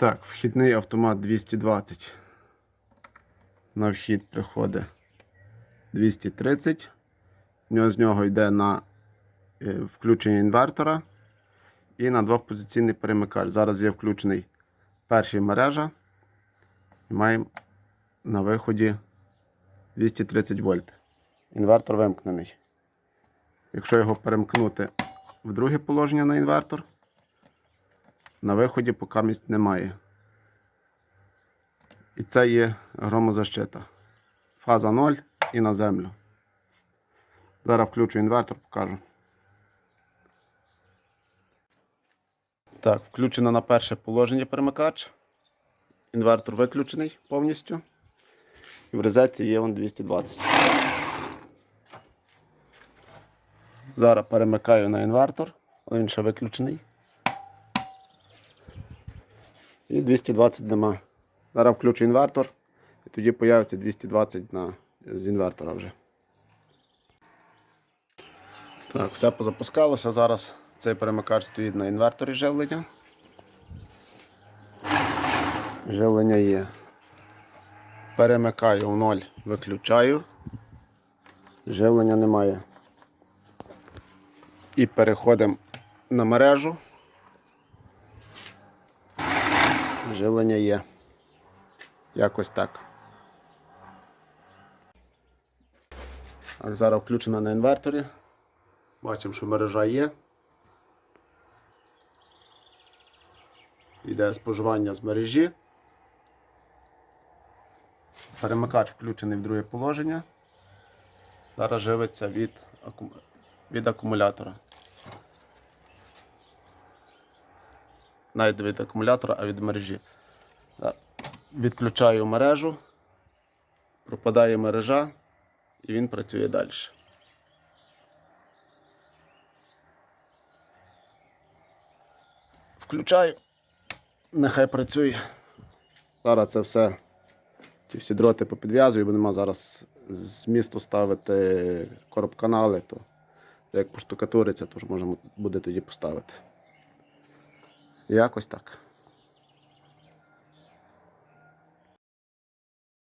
Так, вхідний автомат 220. На вхід приходить 230. З нього йде на е, включення інвертора і на двохпозиційний перемикач. Зараз є включений перший мережа. Маємо на виході 230 вольт. Інвертор вимкнений. Якщо його перемкнути в друге положення на інвертор, на виході поки місць немає. І це є громозащита. Фаза 0 і на землю. Зараз включу інвертор, покажу. Так, включено на перше положення перемикач. Інвертор виключений повністю. І в розетці є он 220. Зараз перемикаю на інвертор, але він ще виключений. І 220 нема. Зараз включу інвертор і тоді появиться 220 на, з інвертора вже. Так, все позапускалося. Зараз цей перемикач стоїть на інверторі живлення. Живлення є. Перемикаю в ноль, виключаю. Живлення немає. І переходимо на мережу. Живлення є. Якось так. Зараз включено на інверторі. Бачимо, що мережа є. Йде споживання з мережі. Перемикач включений в друге положення. Зараз живиться від, від акумулятора. Навіть від акумулятора, а від мережі. Відключаю мережу, пропадає мережа і він працює далі. Включаю, нехай працює. Зараз це все, ті всі дроти попідв'язую, бо нема зараз з місту ставити короб-канали, то як поштукатуриться, то можна буде тоді поставити. Якось так.